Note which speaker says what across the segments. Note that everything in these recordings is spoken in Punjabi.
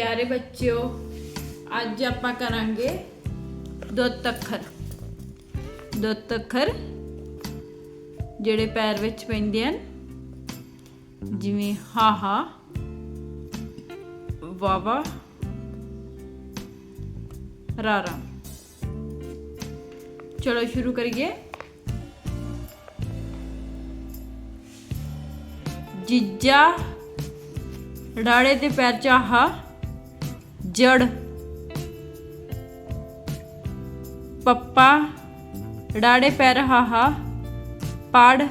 Speaker 1: ਪਿਆਰੇ ਬੱਚਿਓ, ਅੱਜ ਆਪਾਂ ਕਰਾਂਗੇ ਦੁੱਧ ਅੱਖਰ ਦੁੱਧ ਅੱਖਰ ਜਿਹੜੇ ਪੈਰ ਵਿੱਚ ਪੈਂਦੇ ਹਨ, ਜਿਵੇਂ ਹਾ ਹਾ ਵਾਵਾ ਰਾਰਾ ਚਲੋ ਸ਼ੁਰੂ ਕਰੀਏ। ਜੀਜਾ ਡਾੜੇ ਦੇ ਪੈਰ ਚ ਆਹਾ। ਜੜ, ਪੱਪਾ, ਡਾੜੇ ਪੈਰ ਹਾਹਾ, ਪੜ,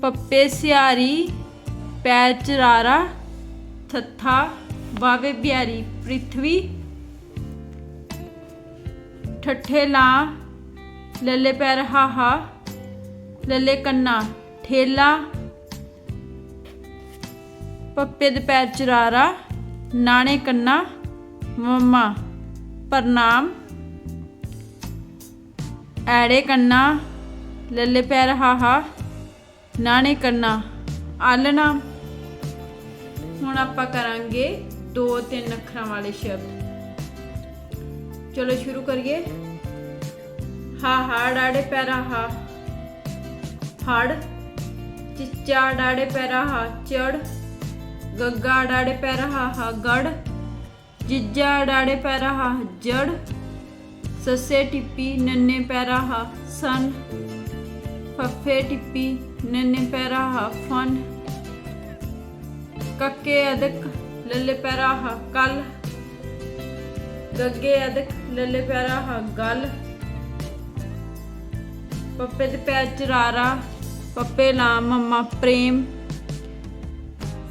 Speaker 1: ਪੱਪੇ ਸਿਆਰੀ, ਪੈਰ ਚਰਾਰਾ, ਥੱਥਾ ਵਾਵੇ ਬਿਆਰੀ, ਪ੍ਰਿਥਵੀ, ਠੱਠੇ ਲਾ, ਲੱਲੇ ਪੈਰ ਹਾਹਾ, ਲੱਲੇ ਕੰਨਾ, ਠੇਲਾ ਪੱਪੇ ਦੇ ਪੈਰ ਚਰਾਰਾ, ਨਾਣੇ ਕੰਨਾ, ਮੰਮਾ ਪ੍ਰਣਾਮ ਐੜੇ ਕੰਨਾ, ਲੱਲੇ ਪੈਰ ਹਾਹਾ, ਨਾਣੇ ਕੰਨਾ ਆਲਣਾ ਹੁਣ ਆਪਾਂ ਕਰਾਂਗੇ ਦੋ ਤਿੰਨ ਅੱਖਰਾਂ ਵਾਲੇ ਸ਼ਬਦ। ਚਲੋ ਸ਼ੁਰੂ ਕਰੀਏ। ਹਾ ਹਾ ਡਾੜੇ ਪੈਰਾ ਹਾ ਹੜ, ਚਿੱਚਾ ਡਾੜੇ ਪੈਰਾ ਹਾ ਚੜ। ਗੱਗਾ ਡਾੜੇ ਪੈਰਾ ਹਾ ਹਾ ਗੜ, ਜਿੱਜਾ ਡਾੜੇ ਪੈਰਾ ਹਾ ਜੜ, ਸੱਸੇ ਟਿੱਪੀ ਨੰਨੇ ਪੈਰਾ ਹਾ ਸਨ, ਫੱਫੇ ਟਿੱਪੀ ਨੰਨੇ ਪੈਰਾ ਹਾ ਫਨ, ਕੱਕੇ ਅਦਕ ਲੱਲੇ ਪੈਰਾ ਹਾ ਕਲ, ਗੱਗੇ ਅਦਕ ਲੱਲੇ ਪੈਰਾ ਹਾ ਗਲ, ਪੱਪੇ ਦੇ ਪੈਰ ਚਰਾਰਾ, ਪੱਪੇ ਲਾ ਮੰਮਾ ਪ੍ਰੇਮ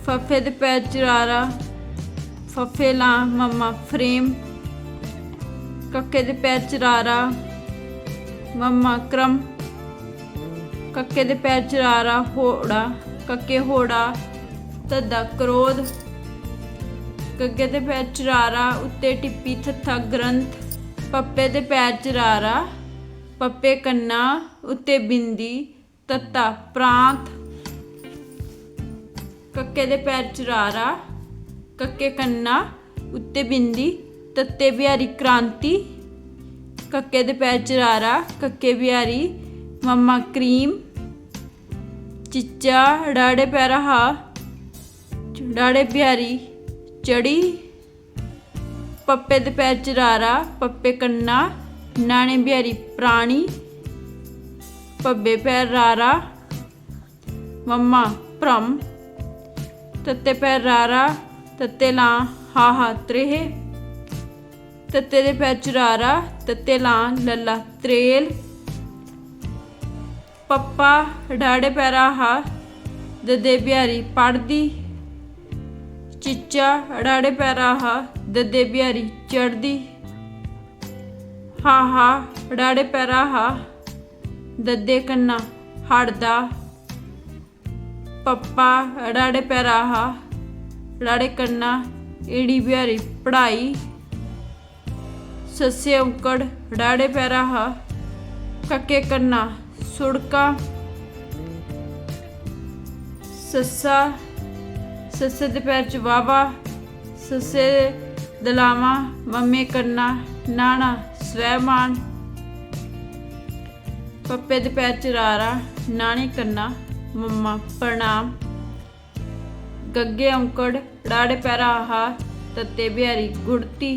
Speaker 1: ਫੱਫੇ ਦੇ ਪੈਰ ਚਰਾਰਾ, ਫੱਫੇ ਲਾ ਮੰਮਾ ਫਰੇਮ, ਕੱਕੇ ਦੇ ਪੈਰ ਚਰਾਰਾ, ਮੰਮਾ ਕਰਮ, ਕੱਕੇ ਦੇ ਪੈਰ ਚਰਾਰਾ, ਹੋੜਾ, ਕੱਕੇ ਹੋੜਾ ਤਦਾ ਕ੍ਰੋਧ, ਕੱਗੇ ਦੇ ਪੈਰ ਚਰਾਰਾ, ਉੱਤੇ ਟਿੱਪੀ ਥੱਥਾ ਗ੍ਰੰਥ, ਪੱਪੇ ਦੇ ਪੈਰ ਚਰਾਰਾ, ਪੱਪੇ ਕੰਨਾ, ਉੱਤੇ ਬਿੰਦੀ, ਤੱਤਾ ਪ੍ਰਾਂਤ ਕੱਕੇ ਦੇ ਪੈਰ ਚਰਾਰਾ, ਕੱਕੇ ਕੰਨਾ, ਉੱਤੇ ਬਿੰਦੀ, ਤੱਤੇ ਬਿਹਾਰੀ ਕ੍ਰਾਂਤੀ, ਕੱਕੇ ਦੇ ਪੈਰ ਚਰਾਰਾ, ਕੱਕੇ ਬਿਹਾਰੀ ਮੰਮਾ ਕਰੀਮ, ਚਿੱਚਾ, ਡਾੜੇ ਪੈਰਾ ਹਾ, ਡਾੜੇ ਬਿਹਾਰੀ, ਚੜੀ, ਪੱਪੇ ਦੇ ਪੈਰ ਚਰਾਰਾ, ਪੱਪੇ ਕੰਨਾ, ਨਾਣੇ ਬਿਹਾਰੀ ਪ੍ਰਾਣੀ, ਪੱਬੇ ਪੈਰ ਰਾਰਾ, ਮੰਮਾ ਭ੍ਰਮ ਤੱਤੇ ਪੈਰ ਰਾਰਾ ਤੱਤੇ ਲਾ ਹਾ ਹਾ ਤ੍ਰੇਹ। ਤੱਤੇ ਦੇ ਪੈਰ ਚਰਾਰਾ ਤੱਤੇ ਲਾ ਲੱਲਾ ਤਰੇਲ। ਪੱਪਾ ਡਾੜੇ ਪੈਰਾ ਹਾ, ਦਦੇ ਬਿਹਾਰੀ ਪੜਦੀ। ਚਿੱਚਾ ਡਾੜੇ ਪੈਰਾ ਹਾ, ਦਦੇ ਬਿਹਾਰੀ ਚੜਦੀ। ਹਾ ਹਾ ਡਾੜੇ ਪੈਰਾ ਹਾ, ਦੱਦੇ ਕੰਨਾ ਹੜਦਾ। ਪੱਪਾ ਡਾੜੇ ਪੈਰਾ ਹਾ ਡਾੜੇ ਕੰਨਾ ਈੜੀ ਬਿਹਾਰੀ ਪੜਾਈ ਸੱਸੇ ਔਕੜ ਡਾੜੇ ਪੈਰਾ ਕੱਕੇ ਕੰਨਾ, ਸੁੜਕਾ, ਸੱਸਾ, ਸੱਸੇ ਦੇ ਪੈਰ ਚ ਵਾਵਾ ਸੱਸੇ ਦਲਾਵਾ, ਮੰਮੇ ਕੰਨਾ, ਨਾਣਾ, ਸਵੈਮਾਨ, ਪੱਪੇ ਦੇ ਪੈਰ ਚ ਰਾਰਾ, ਨਾਣੇ ਕੰਨਾ। ਮੰਮਾ ਪ੍ਰਣਾਮ ਗੱਗੇ ਔਂਕੜ ਡਾੜੇ ਪੈਰਾ ਆਹਾ ਤੱਤੇ ਬਿਹਾਰੀ ਗੁੜਤੀ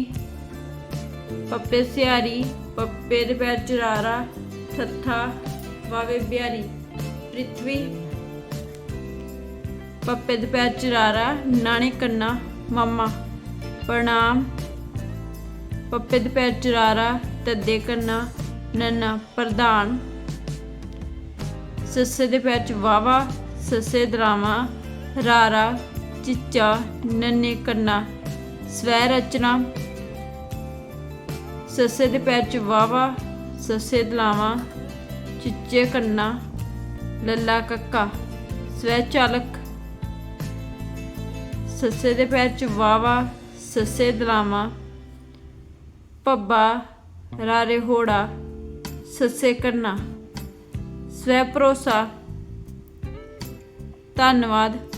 Speaker 1: ਪੱਪੇ ਸਿਆਰੀ ਪੱਪੇ ਦੇ ਪੈਰ ਚ ਥੱਥਾ ਵਾਵੇ ਬਿਹਾਰੀ ਪ੍ਰਿਥਵੀ ਪੱਪੇ ਦੇ ਪੈਰ ਚ ਰਾਰਾ ਨਾਣੇ ਕੰਨਾ ਮੰਮਾ ਪ੍ਰਣਾਮ ਪੱਪੇ ਦੇ ਪੈਰ ਚ ਤੱਦੇ ਕੰਨਾ ਨੰਨਾ ਪ੍ਰਧਾਨ ਸੱਸੇ ਦੇ ਪੈਰ ਚ ਵਾਵਾ ਸੱਸੇ ਦਰਾਵਾ, ਰਾਰਾ, ਚਿੱਚਾ, ਨੰਨੇ, ਕੰਨਾ, ਸਵੈ ਰਚਨਾ। ਸੱਸੇ ਦੇ ਪੈਰ ਚ ਵਾਵਾ ਸੱਸੇ ਦਲਾਵਾ ਚਿੱਚੇ, ਕੰਨਾ, ਲੱਲਾ, ਕੱਕਾ, ਸਵੈ ਚਾਲਕ। ਸੱਸੇ ਦੇ ਪੈਰ ਚ ਵਾਵਾ ਸੱਸੇ ਦਲਾਵਾ ਪੱਬਾ ਰਾਰੇ, ਹੋੜਾ, ਸੱਸੇ, ਕੰਨਾ। ਸਵੈ ਭਰੋਸਾ। ਧੰਨਵਾਦ।